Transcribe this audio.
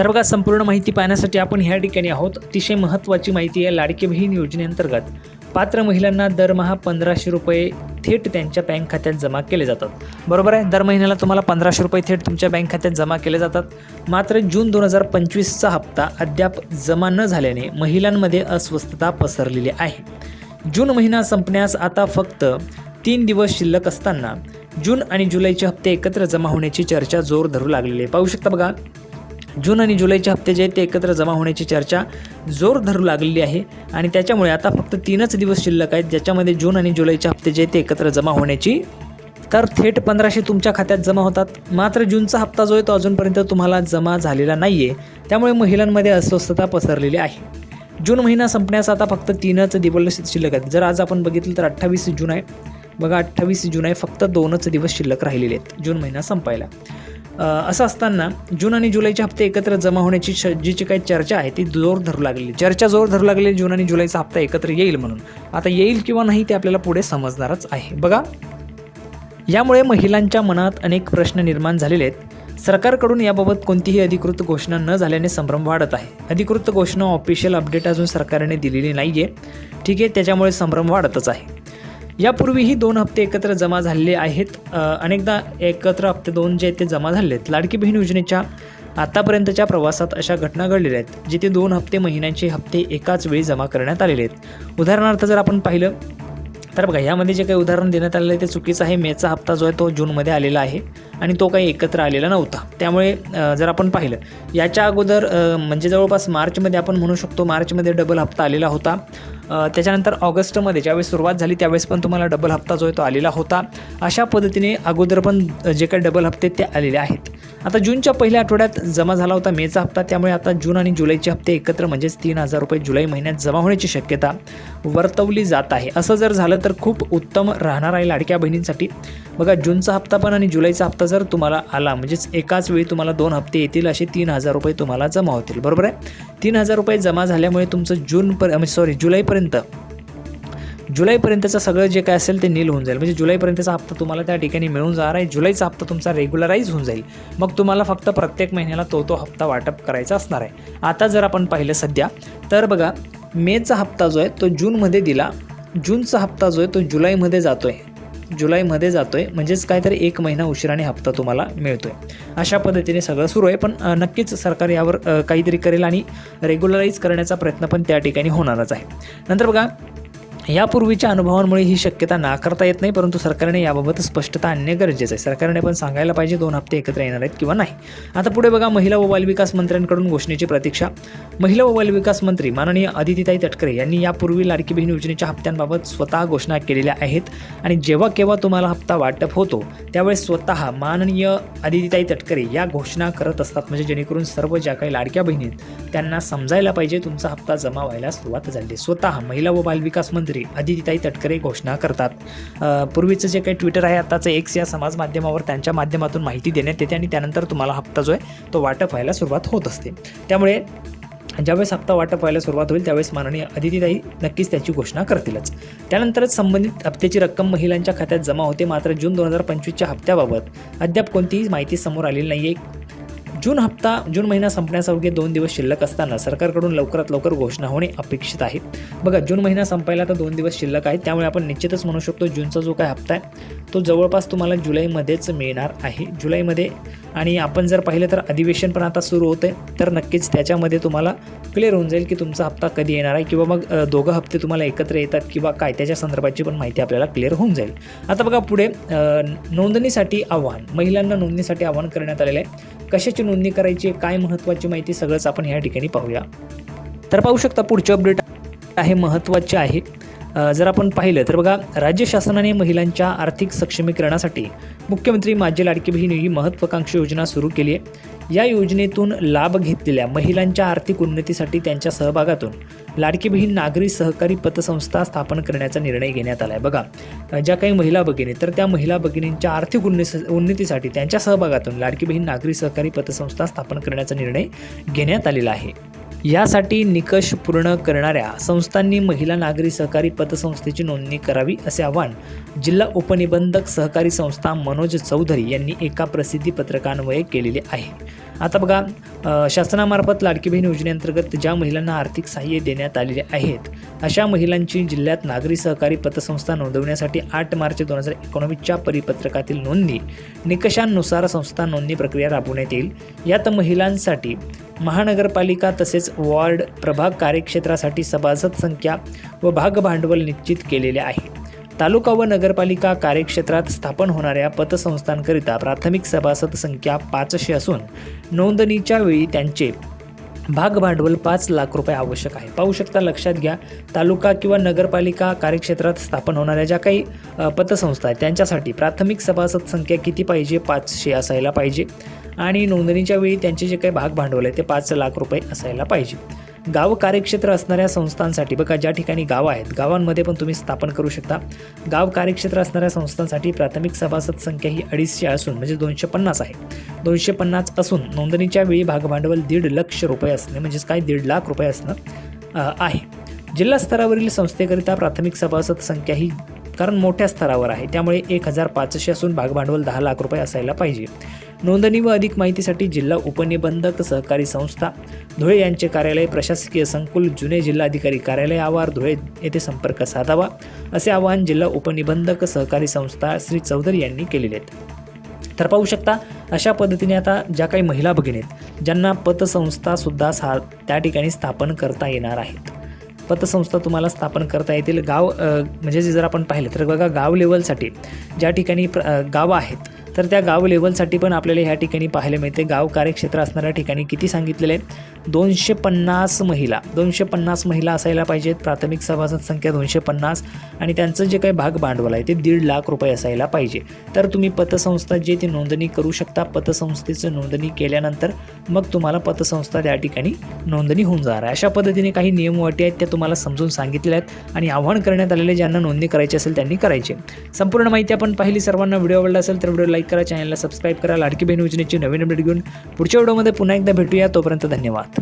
तर बघा संपूर्ण माहिती पाहण्यासाठी आपण ह्या ठिकाणी आहोत. अतिशय महत्त्वाची माहिती आहे लाडकी बहीण योजनेअंतर्गत. पात्र महिलांना दरमहा पंधराशे रुपये थेट त्यांच्या बँक खात्यात जमा केले जातात. बरोबर आहे? दर महिन्याला तुम्हाला पंधराशे रुपये थेट तुमच्या बँक खात्यात जमा केले जातात. मात्र जून दोन हजार पंचवीसचा हप्ता अद्याप जमा न झाल्याने महिलांमध्ये अस्वस्थता पसरलेली आहे. जून महिना संपण्यास आता फक्त तीन दिवस शिल्लक असताना जून आणि जुलैचे हप्ते एकत्र जमा होण्याची चर्चा जोर धरू लागलेली आहे. पाहू शकता बघा. जून आणि जुलैचे हप्ते जे आहेत ते एकत्र जमा होण्याची चर्चा जोर धरू लागलेली आहे. आणि त्याच्यामुळे आता फक्त तीनच दिवस शिल्लक आहेत ज्याच्यामध्ये जून आणि जुलैचे हप्ते जे आहेत ते एकत्र जमा होण्याची. तर थेट पंधराशे तुमच्या खात्यात जमा होतात. मात्र जूनचा हप्ता जो आहे तो अजूनपर्यंत तुम्हाला जमा झालेला नाही आहे त्यामुळे महिलांमध्ये अस्वस्थता पसरलेली आहे. जून महिना संपण्यास आता फक्त तीनच दिवस शिल्लक आहेत. जर आज आपण बघितलं तर अठ्ठावीस जून आहे. बघा अठ्ठावीस जून आहे फक्त दोनच दिवस शिल्लक राहिलेले आहेत. जून महिना संपायला. असं असताना जून आणि जुलैचे हप्ते एकत्र जमा होण्याची श जीची काही चर्चा आहे ती जोर धरू लागलेली चर्चा जोर धरू लागलेली जून आणि जुलैचा हप्ता एकत्र येईल म्हणून. आता येईल किंवा नाही ते आपल्याला पुढे समजणारच आहे. बघा यामुळे महिलांच्या मनात अनेक प्रश्न निर्माण झालेले आहेत. सरकारकडून याबाबत कोणतीही अधिकृत घोषणा न झाल्याने संभ्रम वाढत आहे. अधिकृत घोषणा ऑफिशियल अपडेट अजून सरकारने दिलेली नाही आहे ठीक आहे त्याच्यामुळे संभ्रम वाढतच आहे. यापूर्वीही दोन हप्ते एकत्र जमा झालेले आहेत. अनेकदा एकत्र हप्ते दोन जे आहेत ते जमा झाले आहेत लाडकी बहीण योजनेच्या आतापर्यंतच्या प्रवासात अशा घटना घडलेल्या आहेत जिथे दोन हप्ते महिन्यांचे हप्ते एकाच वेळी जमा करण्यात आलेले आहेत. उदाहरणार्थ जर आपण पाहिलं तर बघा यामध्ये जे काही उदाहरण देण्यात आलेलं आहे ते चुकीचं आहे. मेचा हप्ता जो आहे तो जूनमध्ये आलेला आहे आणि तो काही एकत्र आलेला नव्हता. त्यामुळे जर आपण पाहिलं याच्या अगोदर म्हणजे जवळपास मार्चमध्ये आपण म्हणू शकतो मार्चमध्ये डबल हप्ता आलेला होता. त्याच्यानंतर ऑगस्टमध्ये ज्यावेळेस सुरुवात झाली त्यावेळेस पण तुम्हाला डबल हप्ता जो आहे तो आलेला होता. अशा पद्धतीने अगोदर पण जे काही डबल हप्ते ते आलेले आहेत. आता जूनच्या पहिल्या आठवड्यात जमा झाला होता मेचा हप्ता त्यामुळे आता जून आणि जुलैचे हप्ते एकत्र म्हणजेच तीन हजार रुपये जुलै महिन्यात जमा होण्याची शक्यता वर्तवली जात आहे. असं जर झालं तर खूप उत्तम राहणार आहे लाडक्या बहिणींसाठी. बघा जूनचा हप्ता पण आणि जुलैचा हप्ता जर तुम्हाला आला म्हणजेच एकाच वेळी तुम्हाला दोन हप्ते येतील असे तीन हजार रुपये तुम्हाला जमा होतील. बरोबर आहे? तीन हजार रुपये जमा झाल्यामुळे तुमचं जूनपर्यंत सॉरी जुलैपर्यंत जुलैपर्यंतचं सगळं जे काय असेल ते नील होऊन जाईल. म्हणजे जुलैपर्यंतचा हप्ता तुम्हाला त्या ठिकाणी मिळून जाणार आहे. जुलैचा हप्ता तुमचा रेग्युलराईज होऊन जाईल. मग तुम्हाला फक्त प्रत्येक महिन्याला तो तो हप्ता वाटप करायचा असणार आहे. आता जर आपण पाहिलं सध्या तर बघा मेचा हप्ता जो आहे तो जूनमध्ये दिला. जूनचा हप्ता जो आहे तो जुलैमध्ये जातो आहे जुलैमध्ये जातो आहे म्हणजेच काहीतरी एक महिना उशिराने हप्ता तुम्हाला मिळतो आहे अशा पद्धतीने सगळं सुरू आहे. पण नक्कीच सरकार यावर काहीतरी करेल आणि रेग्युलराईज करण्याचा प्रयत्न पण त्या ठिकाणी होणारच आहे. नंतर बघा यापूर्वीच्या अनुभवांमुळे ही शक्यता नाकारता येत नाही परंतु सरकारने याबाबत स्पष्टता आणणे गरजेचं आहे. सरकारने पण सांगायला पाहिजे दोन हप्ते एकत्र येणार आहेत किंवा नाही. आता पुढे बघा महिला व बालविकास मंत्र्यांकडून घोषणेची प्रतीक्षा. महिला व बालविकास मंत्री माननीय अदितीताई तटकरे यांनी यापूर्वी लाडकी बहीण योजनेच्या हप्त्यांबाबत स्वतः घोषणा केलेल्या आहेत आणि जेव्हा केव्हा तुम्हाला हप्ता वाटप होतो त्यावेळेस स्वतः माननीय अदितीताई तटकरे या घोषणा करत असतात. म्हणजे जेणेकरून सर्व ज्या काही लाडक्या बहिणी त्यांना समजायला पाहिजे तुमचा हप्ता जमा व्हायला सुरुवात झाली. स्वतः महिला व बालविकास मंत्री अदितीताई तटकरे घोषणा करतात. पूर्वीचं जे काही ट्विटर आहे आताचं एक्स या समाज माध्यमावर त्यांच्या माध्यमातून माहिती देण्यात येते आणि त्यानंतर तुम्हाला हप्ता जो आहे तो वाटप व्हायला सुरुवात होत असते. त्यामुळे ज्यावेळेस हप्ता वाटप व्हायला सुरुवात होईल त्यावेळेस माननीय अदितीताई नक्कीच त्याची घोषणा करतीलच. त्यानंतरच संबंधित हप्त्याची रक्कम महिलांच्या खात्यात जमा होते मात्र जून दोन हजार पंचवीसच्या हप्त्याबाबत अद्याप कोणतीही माहिती समोर आलेली नाही आहे जून हप्ता जून महिना संपण्यास अवघे दोन दिवस शिल्लक असताना सरकारकडून लवकरात लवकर घोषणा होणे अपेक्षित आहे. बघा जून महिना संपायला तर दोन दिवस शिल्लक आहेत त्यामुळे आपण निश्चितच म्हणू शकतो जूनचा जो काय हप्ता आहे तो जवळपास तुम्हाला जुलैमध्येच मिळणार आहे. जुलैमध्ये आणि आपण जर पाहिलं तर अधिवेशन पण आता सुरू होतं आहे तर नक्कीच त्याच्यामध्ये तुम्हाला क्लिअर होऊन जाईल की तुमचा हप्ता कधी येणार आहे किंवा मग दोघं हप्ते तुम्हाला एकत्र येतात किंवा काय त्याच्या संदर्भाची पण माहिती आपल्याला क्लिअर होऊन जाईल. आता बघा पुढे नोंदणीसाठी आव्हान महिलांना नोंदणीसाठी आव्हान करण्यात आलेलं आहे. कशाची नोंदणी करायची आहे, काय महत्त्वाची माहिती सगळंच आपण ह्या ठिकाणी पाहूया. तर पाहू शकता पुढचे अपडेट आहे महत्त्वाचे आहे. जर आपण पाहिलं तर बघा राज्य शासनाने महिलांच्या आर्थिक सक्षमीकरणासाठी मुख्यमंत्री माझी लाडकी बहीण ही महत्त्वाकांक्षी योजना सुरू केली आहे. या योजनेतून लाभ घेतलेल्या महिलांच्या आर्थिक उन्नतीसाठी त्यांच्या सहभागातून लाडकी बहीण नागरी सहकारी पतसंस्था स्थापन करण्याचा निर्णय घेण्यात आला आहे बघा ज्या काही महिला भगिनी तर त्या महिला भगिनींच्या आर्थिक उन्नती उन्नतीसाठी त्यांच्या सहभागातून लाडकी बहीण नागरी सहकारी पतसंस्था स्थापन करण्याचा निर्णय घेण्यात आलेला आहे. यासाठी निकष पूर्ण करणाऱ्या संस्थांनी महिला नागरी सहकारी पतसंस्थेची नोंदणी करावी असे आवाहन जिल्हा उपनिबंधक सहकारी संस्था मनोज चौधरी यांनी एका प्रसिद्धी पत्रकान्वये केलेले आहे. आता बघा शासनामार्फत लाडकी बहीण योजनेअंतर्गत ज्या महिलांना आर्थिक सहाय्य देण्यात आलेले आहेत अशा महिलांची जिल्ह्यात नागरी सहकारी पतसंस्था नोंदवण्यासाठी आठ मार्च दोन हजार एकोणवीसच्या परिपत्रकातील नोंदणी निकषांनुसार संस्था नोंदणी प्रक्रिया राबवण्यात येईल. यात महिलांसाठी महानगरपालिका तसेच वॉर्ड प्रभाग कार्यक्षेत्रासाठी सभासद संख्या व भागभांडवल निश्चित केलेले आहे. तालुका व नगरपालिका कार्यक्षेत्रात स्थापन होणाऱ्या पतसंस्थांकरिता प्राथमिक सभासद संख्या पाचशे असून नोंदणीच्या वेळी त्यांचे भागभांडवल पाच लाख रुपये आवश्यक आहे. पाहू शकता लक्षात घ्या तालुका किंवा नगरपालिका कार्यक्षेत्रात स्थापन होणाऱ्या ज्या काही पतसंस्था आहेत त्यांच्यासाठी प्राथमिक सभासद संख्या किती पाहिजे? पाचशे असायला पाहिजे. आणि नोंदणीच्या वेळी त्यांचे जे काही भाग भांडवल आहे ते पाच लाख रुपये असायला पाहिजे. गाव कार्यक्षेत्र असणाऱ्या संस्थांसाठी बघा ज्या ठिकाणी गावं आहेत गावांमध्ये पण तुम्ही स्थापन करू शकता. गाव कार्यक्षेत्र असणाऱ्या संस्थांसाठी प्राथमिक सभासद संख्या ही अडीचशे असून म्हणजे दोनशे पन्नास आहे. दोनशे पन्नास असून नोंदणीच्या वेळी भागभांडवल दीड लक्ष रुपये असणे म्हणजेच काय? दीड लाख रुपये असणं आहे. जिल्हा स्तरावरील संस्थेकरिता प्राथमिक सभासद संख्या ही कारण मोठ्या स्तरावर आहे. त्यामुळे एक हजार पाचशे असून भागभांडवल दहा लाख रुपये असायला पाहिजे. नोंदणी व अधिक माहितीसाठी जिल्हा उपनिबंधक सहकारी संस्था धुळे यांचे कार्यालय प्रशासकीय संकुल जुने जिल्हाधिकारी कार्यालय आवार धुळे येथे संपर्क साधावा असे आवाहन जिल्हा उपनिबंधक सहकारी संस्था श्री चौधरी यांनी केलेले आहेत. तर पाहू शकता अशा पद्धतीने आता ज्या काही महिला भगिनी आहेत ज्यांना पतसंस्थासुद्धा सा त्या ठिकाणी स्थापन करता येणार आहेत. पतसंस्था तुम्हाला स्थापन करता येतील. गाव म्हणजे जर आपण पाहिलं तर बघा गाव लेवलसाठी ज्या ठिकाणी प्र गावं आहेत तर त्या गाव लेवलसाठी पण आपल्याला ह्या ठिकाणी पाहायला मिळते. गाव कार्यक्षेत्र असणाऱ्या ठिकाणी किती सांगितलेले आहे दोनशे पन्नास महिला. दोनशे पन्नास महिला असायला पाहिजेत. प्राथमिक सभासद संख्या दोनशे पन्नास आणि त्यांचं जे काही भाग भांडवल आहे ते दीड लाख रुपये असायला पाहिजे. तर तुम्ही पतसंस्था जे ती नोंदणी करू शकता पतसंस्थेचं नोंदणी केल्यानंतर मग तुम्हाला पतसंस्था त्या ठिकाणी नोंदणी होऊन जाणार आहे. अशा पद्धतीने काही नियम अटी आहेत त्या तुम्हाला समजून सांगितलेल्या आहेत आणि आव्हान करण्यात आलेले ज्यांना नोंदणी करायची असेल त्यांनी करायची. संपूर्ण माहिती आपण पाहिली. सर्वांना व्हिडिओ आवडला असेल तर व्हिडिओ लाईक करा चॅनलला सबस्क्राईब करा लाडकी बहीण योजनेची नवीन अपडेट घेऊन पुढच्या व्हिडिओमध्ये पुन्हा एकदा भेटूया. तोपर्यंत धन्यवाद.